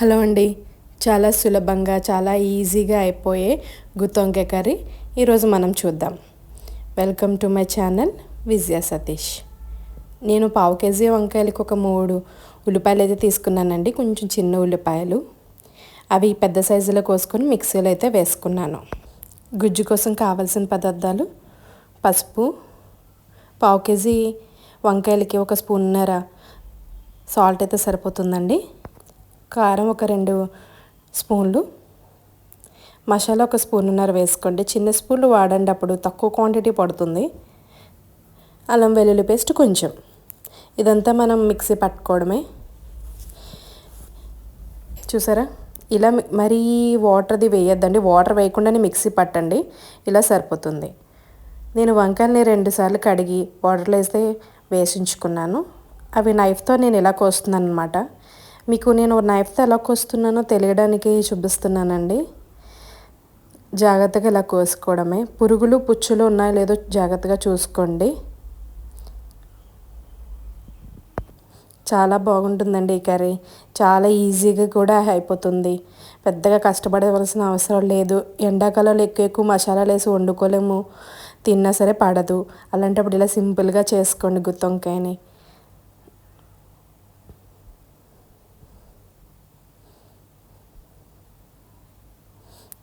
Hello అండి. చాలా సులభంగా చాలా ఈజీగా అయిపోయే గుత్తొంకాయ కర్రీ ఈరోజు మనం చూద్దాం. Welcome to my channel Vijaya Satish నేను పావు కేజీ వంకాయలకి ఒక మూడు ఉల్లిపాయలు అయితే తీసుకున్నానండి. కొంచెం చిన్న ఉల్లిపాయలు. అవి పెద్ద సైజులో కోసుకొని మిక్సీలో అయితే వేసుకున్నాను. గుజ్జు కోసం కావాల్సిన పదార్థాలు పసుపు పావు కేజీ వంకాయలకి ఒక స్పూన్నర సాల్ట్ అయితే సరిపోతుందండి. కారం ఒక రెండు స్పూన్లు. మసాలా ఒక స్పూన్న్నర వేసుకోండి. చిన్న స్పూన్లు వాడండి అప్పుడు తక్కువ క్వాంటిటీ పడుతుంది. అల్లం వెల్లుల్లి పేస్ట్ కొంచెం. ఇదంతా మనం మిక్సీ పట్టుకోవడమే. చూసారా? ఇలా మరీ వాటర్ది వేయొద్దండి. వాటర్ వేయకుండానే మిక్సీ పట్టండి. ఇలా సరిపోతుంది. నేను వంకాయల్ని రెండుసార్లు కడిగి వాటర్లో వేస్తే వేసించుకున్నాను. అవి నైఫ్తో నేను ఇలా కోస్తున్నాను అనమాట మీకు నేను నైఫ్తో ఎలా కోస్తున్నానో తెలియడానికి చూపిస్తున్నానండి. జాగ్రత్తగా ఇలా కోసుకోవడమే. పురుగులు పుచ్చులు ఉన్నాయో లేదో జాగ్రత్తగా చూసుకోండి. చాలా బాగుంటుందండి ఈ కర్రీ. చాలా ఈజీగా కూడా అయిపోతుంది. పెద్దగా కష్టపడవలసిన అవసరం లేదు. ఎండాకాలంలో ఎక్కువ ఎక్కువ మసాలాలు వేసి వండుకోలేము. తిన్నా సరే పడదు. అలాంటప్పుడు ఇలా సింపుల్గా చేసుకోండి గుత్తొంకాయని.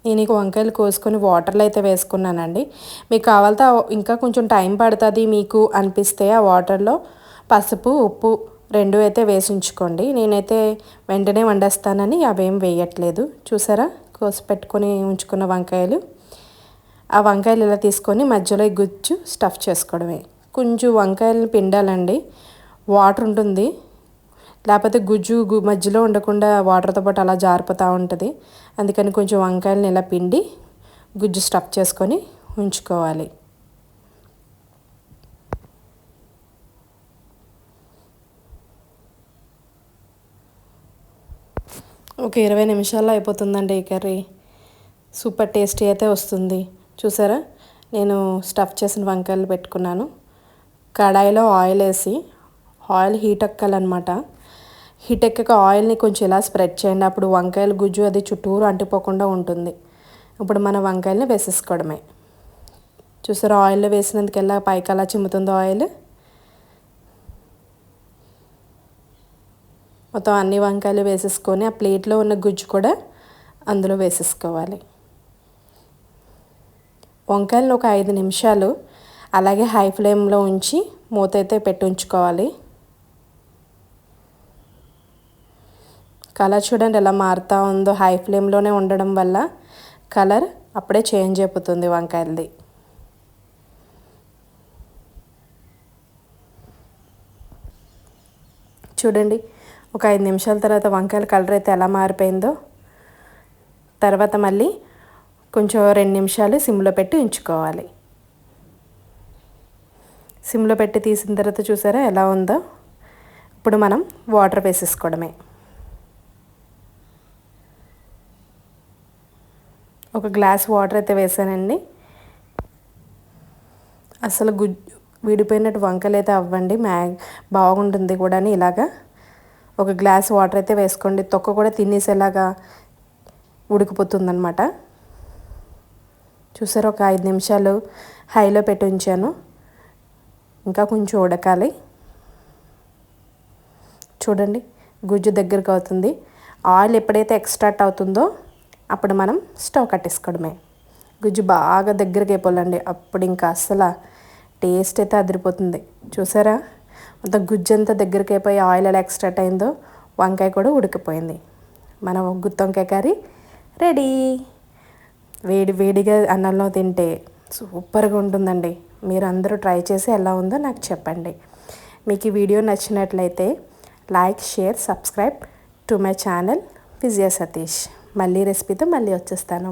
నేను ఇక వంకాయలు కోసుకొని వాటర్లో అయితే వేసుకున్నానండి. మీకు కావాలితే ఇంకా కొంచెం టైం పడుతుంది మీకు అనిపిస్తే ఆ వాటర్లో పసుపు ఉప్పు రెండు అయితే వేసి ఉంచుకోండి. నేనైతే వెంటనే వండేస్తానని అవేం వేయట్లేదు. చూసారా? కోసి పెట్టుకొని ఉంచుకున్న వంకాయలు. ఆ వంకాయలు ఇలా తీసుకొని మధ్యలో గుజ్జు స్టఫ్ చేసుకోవడమే. కొంచెం వంకాయలను పిండాలండి. వాటర్ ఉంటుంది. లేకపోతే గుజ్జు మధ్యలో ఉండకుండా వాటర్తో పాటు అలా జారిపోతూ ఉంటుంది. అందుకని కొంచెం వంకాయలని ఇలా పిండి గుజ్జు స్టఫ్ చేసుకొని ఉంచుకోవాలి. ఒక ఇరవై నిమిషాల్లో అయిపోతుందండి ఈ కర్రీ. సూపర్ టేస్టీ అయితే వస్తుంది. చూసారా? నేను స్టఫ్ చేసిన వంకాయలు పెట్టుకున్నాను. కడాయిలో ఆయిల్ వేసి ఆయిల్ హీట్ ఎక్కాలన్నమాట హీట్ ఎక్కక ఆయిల్ని కొంచెం ఇలా స్ప్రెడ్ చేయండి. అప్పుడు వంకాయల గుజ్జు అది చుట్టూరు అంటిపోకుండా ఉంటుంది. ఇప్పుడు మన వంకాయలని వేసేసుకోవడమే. చూసారా ఆయిల్లో వేసినందుకెల్లా పైకి అలా చిమ్ముతుందో ఆయిల్? మొత్తం అన్ని వంకాయలు వేసేసుకొని ఆ ప్లేట్లో ఉన్న గుజ్జు కూడా అందులో వేసేసుకోవాలి. వంకాయలను ఒక ఐదు నిమిషాలు అలాగే హై ఫ్లేమ్లో ఉంచి మూత అయితే పెట్టి ఉంచుకోవాలి. కలర్ చూడండి ఎలా మారుతూ ఉందో. హై ఫ్లేమ్లోనే ఉండడం వల్ల కలర్ అప్పుడే చేంజ్ అయిపోతుంది వంకాయలది. చూడండి ఒక ఐదు నిమిషాల తర్వాత వంకాయల కలర్ అయితే ఎలా మారిపోయిందో. తర్వాత మళ్ళీ కొంచెం రెండు నిమిషాలు సిమ్లో పెట్టి ఉంచుకోవాలి. సిమ్లో పెట్టి తీసిన తర్వాత చూసారా ఎలా ఉందో. ఇప్పుడు మనం వాటర్ వేసేసుకోవడమే. ఒక గ్లాస్ వాటర్ అయితే వేసానండి. అసలు గుజ్జు విడిపోయినట్టు వంకలు అయితే అవ్వండి. మ్యా బాగుంటుంది కూడా ఇలాగా. ఒక గ్లాస్ వాటర్ అయితే వేసుకోండి. తొక్క కూడా తినేసేలాగా ఉడికిపోతుందనమాట చూసారు ఒక ఐదు నిమిషాలు హైలో పెట్టి ఉంచాను. ఇంకా కొంచెం ఉడకాలి. చూడండి గుజ్జు దగ్గరకు అవుతుంది. ఆయిల్ ఎప్పుడైతే ఎక్స్ట్రాక్ట్ అవుతుందో అప్పుడు మనం స్టవ్ కట్టేసుకోవడమే. గుజ్జు బాగా దగ్గరికి అయిపోలండి అప్పుడు ఇంకా అస్సలు టేస్ట్ అయితే అదిరిపోతుంది. చూసారా? మొత్తం గుజ్జు అంతా దగ్గరికి అయిపోయి ఆయిల్ ఎలా ఎక్స్ట్రాక్ట్ అయిందో వంకాయ కూడా ఉడికిపోయింది. మనం గుత్తొంకాయ కర్రీ రెడీ. వేడి వేడిగా అన్నంలో తింటే సూపర్గా ఉంటుందండి. మీరు అందరూ ట్రై చేసి ఎలా ఉందో నాకు చెప్పండి. మీకు ఈ వీడియో నచ్చినట్లయితే like share subscribe to my channel Vijaya Satish. మళ్ళీ రెసిపీతో మళ్ళీ వచ్చేస్తాను.